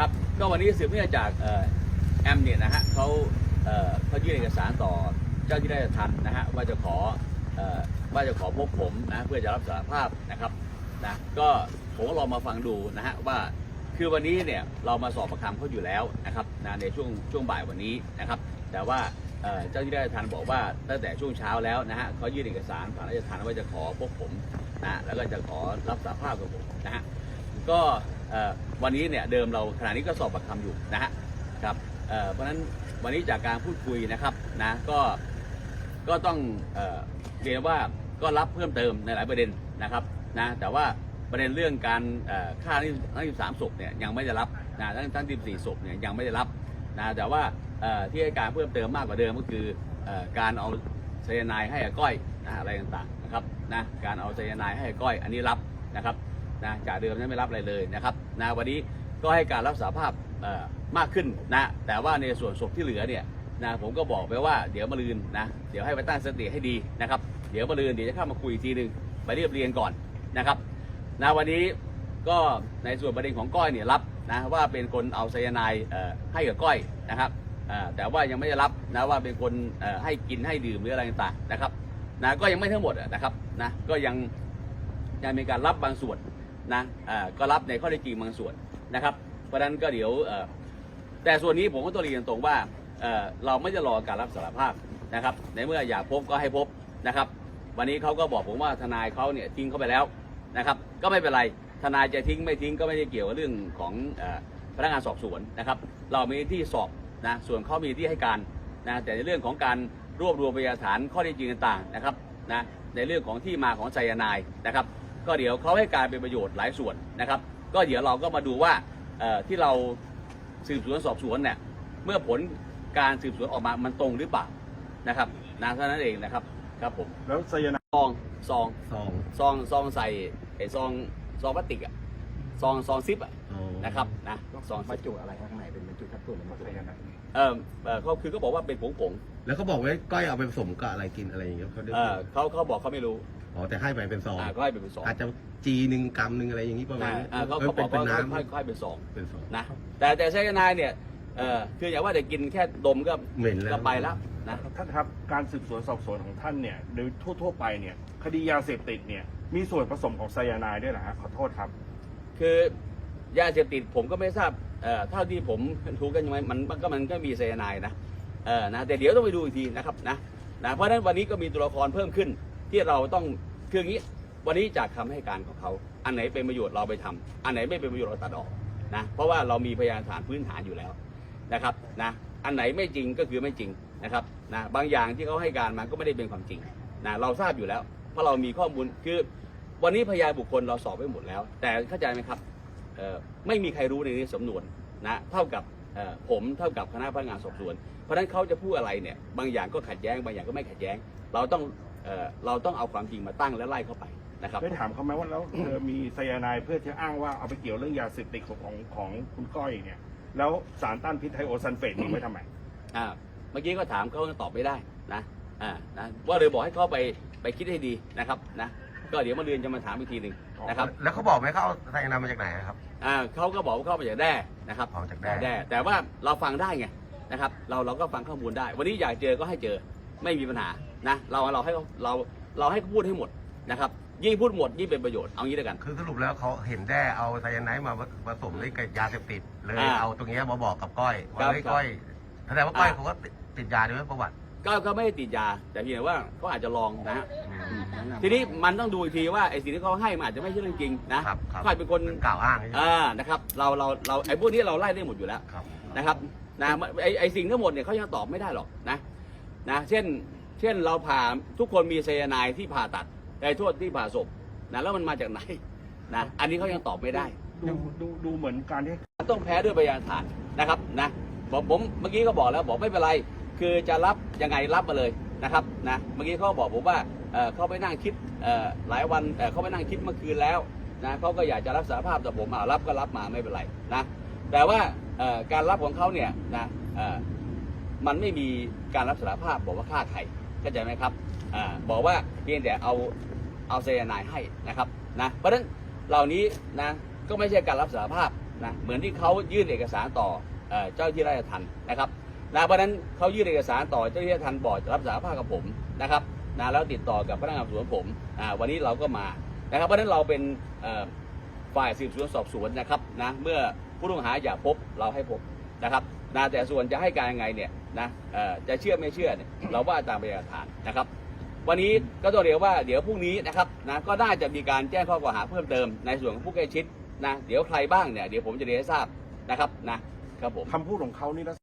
ครับ ก็วันนี้สืบเนื่องจากออแอมเนี่ยนะฮะเขาเขายื่นเอกสารต่อเจ้าที่ได้ทันนะฮะว่าจะขออว่าจะขอพบผมนะเพื่อจะรับสารภาพนะครับนะก็ผมก็ลองมาฟังดูนะฮะว่าคือวันนี้เนี่ยเรามาสอบประคำเขาอยู่แล้วนะครับนะในช่วงช่วงบ่ายวันนี้นะครับ แต่ว่าเจ้าที่ได้ทันบอกว่าตั้งแต่ช่วงเช้าแล้วนะฮะเขายื่นเอกสารผ่านราชทันว่าจะขอพบผมนะแล้วก็จะขอรับสารภาพกับผมนะฮะก็ วันนี้เนี่ยเดิมเราขณะนี้ก็สอบปากคำอยู่นะฮะครับเพราะฉะนั้นวันนี้จากการพูดคุยนะครับนะก็ก็ต้องเรียนว่าก็รับเพิ่มเติมในหลายประเด็นนะครับนะแต่ว่าประเด็นเรื่องการฆ่าทั้ง23ศพเนี่ยยังไม่ได้รับนะทั้งทั้ง14ศพเนี่ยยังไม่ได้รับนะแต่ว่าที่ให้การเพิ่มเติมมากกว่าเดิมก็คือการเอาไซยาไนด์ให้ก้อยนะอะไรต่างๆนะครับนะการเอาไซยาไนด์ให้ก้อยอันนี้รับนะครับ นะจากเดิมนั้นไม่รับอะไรเลยนะครับนะวันนี้ก็ให้การรับสารภาพมากขึ้นนะแต่ว่าในส่วนศพที่เหลือเนี่ยนะผมก็บอกไปว่าเดี๋ยวมาลืนนะเดี๋ยวให้ไปตั้งสติให้ดีนะครับเดี๋ยวมาลืนเดี๋ยวจะเข้ามาคุยอีกทีหนึ่งไปเรียบเรียงก่อนนะครับนะวันนี้ก็ในส่วนประเด็นของก้อยเนี่ยรับนะว่าเป็นคนเอาไซยาไนด์ให้กับก้อยนะครับแต่ว่ายังไม่ได้รับนะว่าเป็นคนให้กินให้ดื่มหรืออะไรต่างๆนะครับนะก็ยังไม่ทั้งหมดนะครับนะก็ยังยังมีการรับบางส่วน นะอ่าก็รับในข้อเท็จริงบางส่วนนะครับ เพราะฉะนั้นก็เดี๋ยวแต่ส่วนนี้ผมก็ต้องเรียนตรงว่าเราไม่จะรอการรับสารภาพนะครับ ในเมื่ออยากพบก็ให้พบนะครับ วันนี้เขาก็บอกผมว่าทนายเขาเนี่ยทิ้งเขาไปแล้วนะครับ ก็ไม่เป็นไรทนายจะทิ้งไม่ทิ้งก็ไม่ได้เกี่ยวกับเรื่องของอพนักงานสอบสวนนะครับ เรามีที่สอบนะส่วนเขามีที่ให้การนะแต่ในเรื่องของการรวบรวมพยานฐานข้อเท็จจริงต่างๆนะครับนะในเรื่องของที่มาของไซยานด์นะครับ ก็เดี๋ยวเขาให้การเป็นประโยชน์หลายส่วนนะครับ ก็เดี๋ยวเราก็มาดูว่าเอ่อที่เราสืบสวนสอบสวนเนี่ยเมื่อผลการสืบสวนออกมามันตรงหรือเปล่านะครับนะเท่านั้นเองนะครับครับผมแล้วไซยาไนด์ซองซองสองซองซองใส่ไอ้ซองซองพลาสติกอะซองซองซิปอะอ๋อนะครับนะซองบรรจุอะไรข้างในเป็นบรรจุแคปซูลหรือบรรจุไซอะไรยาไนด์เออเออเขาคือก็บอกว่าเป็นผงผงแล้วเขาบอกว่าก้อยเอาไปผสมกับอะไรกินอะไรอย่างเงี้ยเขาได้ๆเออเขาเขาบอกเขาไม่รู้ อ๋อแต่ให้ไปเป็นซองอ่าก็ให้เป็นซองอาจจะจีหนึ่งกรัมหนึ่งอะไรอย่างนี้ประมาณอ่านี้อ่าเขาเออเขาบอกเป็นว่าน้เขาให้เขาให้เป็นซองำเป็นซองนะแต่แต่ไซยาไนด์เนี่ยเออคืออย่าว่าแต่กินแค่ดมก็เหม็นแล้วก็ไปแล้วนะท่านครับการสืบสวนสอบสวนของท่านเนี่ยโดยทั่ว ๆ ไปเนี่ยคดียาเสพติดเนี่ยมีส่วนผสมของไซยาไนด์ด้วยเหรอฮะขอโทษครับ คือยาเสพติดผมก็ไม่ทราบเอ่อเท่าที่ผมรู้กันยังไงมันมันก็มันก็มีไซยาไนด์นะเออนะแต่เดี๋ยวต้องไปดูอีกทีนะครับนะนะเพราะฉะนั้นวันนี้ก็มีตัวละครเพิ่มขึ้น ที่เราต้องคืออย่างนี้วันนี้จากคำให้การของเขา อันไหนเป็นประโยชน์เราไปทำอันไหนไม่เป็นประโยชน์เราตัดออกนะเพราะว่าเรามีพยานฐานพื้นฐานอยู่แล้วนะครับนะอันไหนไม่จริงก็คือไม่จริงนะครับนะบางอย่างที่เขาให้การมาก็ไม่ได้เป็นความจริงนะเราทราบอยู่แล้ว เพราะเรามีข้อมูลคือวันนี้พยานบุคคลเราสอบไปหมดแล้ว แต่เข้าใจไหมครับไม่มีใครรู้ในนี้สำนวนนะเท่ากับผมเท่ากับคณะพนักงานสอบสวน เพราะฉะนั้นเขาจะพูดอะไรเนี่ยบางอย่างก็ขัดแย้งบางอย่างก็ไม่ขัดแย้ง เราต้อง เอ่อเราต้องเอาความจริงมาตั้งและไล่เข้าไปนะครับ ได้ถามเขาไหมว่าแล้วเธอมีไซยาไนด์เพื่อจะอ้างว่าเอาไปเกี่ยวเรื่องยาเสพติดของของของคุณก้อยเนี่ย แล้วสารต้านพิษไทโอซัลเฟตนี่ไว้ทำไม อ่าเมื่อกี้ก็ถามเขาตอบไม่ได้นะอ่านะว่าเลยบอกให้เขาไปไปคิดให้ดีนะครับนะก็เดี๋ยวมาเรียนจะมาถามอีกทีหนึ่งนะครับแล้วเขาบอกไหมเขาเอาไซยาไนด์มาจากไหนครับ อ่าเขาก็บอกว่าเขามาจากแด้นะครับเอาจากแด้แด้ แต่ว่าเราฟังได้ไงนะครับ เราเราก็ฟังข้อมูลได้ วันนี้อยากเจอก็ให้เจอไม่มีปัญหา นะเราเราให้เขาเราเราให้เขาพูดให้หมดนะครับยิ่งพูดหมดยิ่งเป็นประโยชน์เอางี้แล้วกัน คือสรุปแล้วเขาเห็นแด้เอาไซยาไนด์มาผสมด้วยกับยาเสพติดเลยอ่าเอาตรงเนี้ยมาบอกกับก้อยครัว่าบเฮ้ยครับก้อยแสดงว่าก้อยอ่า เขาก็ติดติดยาด้วยไหมประวัติก็ก็ไม่ได้ติดยา แต่เพียงแต่ว่าเขาอาจจะลองนะฮะทีนี้มันต้องดูอีกทีว่าไอ้สิ่งที่เขาให้มันอาจจะไม่ใช่เรื่องจริงนะครับครับเขาอาจเป็นคนกล่าวอ้างใช่ไหมอ่านะครับเราเราเราไอ้พวกนี้เราไล่ได้หมดอยู่แล้ว ครับ นะครับนะไอไอสิ่งทั้งหมดเนี่ยเขายังตอบไม่ได้หรอกนะนะ เช่น เช่นเราผ่าทุกคนมีไซยาไนด์ที่ผ่าตัดไอ้โทษที่ผ่าศพนะแล้วมันมาจากไหนนะอันนี้เขายังตอบไม่ได้ ดูดูดูเหมือนการที่ต้องแพ้ด้วยพยานฐานนะครับนะบอกผมเมื่อกี้ก็บอกแล้วบอกไม่เป็นไรคือจะรับยังไงรับมาเลยนะครับนะเมื่อกี้เขาบอกผมว่าเอ่อเขาไปนั่งคิดเอ่อหลายวันแต่เขาไปนั่งคิดเมื่อคืนแล้วนะเขาก็อยากจะรับสารภาพแต่ผมอ่ารับก็รับมาไม่เป็นไรนะแต่ว่าเอ่อการรับของเขาเนี่ยนะเอ่อมันไม่มีการรับสารภาพบอกว่าฆ่าใคร เข้าใจไหมครับอ่าบอกว่าเพียงแต่เอาเอาไซยาไนด์ให้นะครับนะเพราะฉะนั้นเหล่านี้นะก็ไม่ใช่การรับสารภาพนะเหมือนที่เขายื่นเอกสารต่อเอ่อเจ้าที่ราชทัณฑ์นะครับนะเพราะนั้นเขายื่นเอกสารต่อเจ้าที่ราชทัณฑ์บอกจะรับสารภาพกับผมนะครับนะแล้วติดต่อกับพนักงานสอบสวนผมอ่าวันนี้เราก็มานะครับเพราะฉะนั้นเราเป็นเอ่อฝ่ายสืบสวนสอบสวนนะครับนะเมื่อผู้ต้องหาอยากพบเราให้พบนะครับ นะแต่ส่วนจะให้การยังไงเนี่ยนะเอ่อจะเชื่อไม่เชื่อเนี่ยเราว่าตามพยานฐานนะครับ วันนี้ก็ต้องเรียกว่าเดี๋ยวพรุ่งนี้นะครับนะก็น่าจะมีการแจ้งข้อกล่าวหาเพิ่มเติมในส่วนของผู้ใกล้ชิดนะเดี๋ยวใครบ้างเนี่ยเดี๋ยวผมจะเรียนให้ทราบนะครับนะครับผมคำพูดของเขานี่ลักษ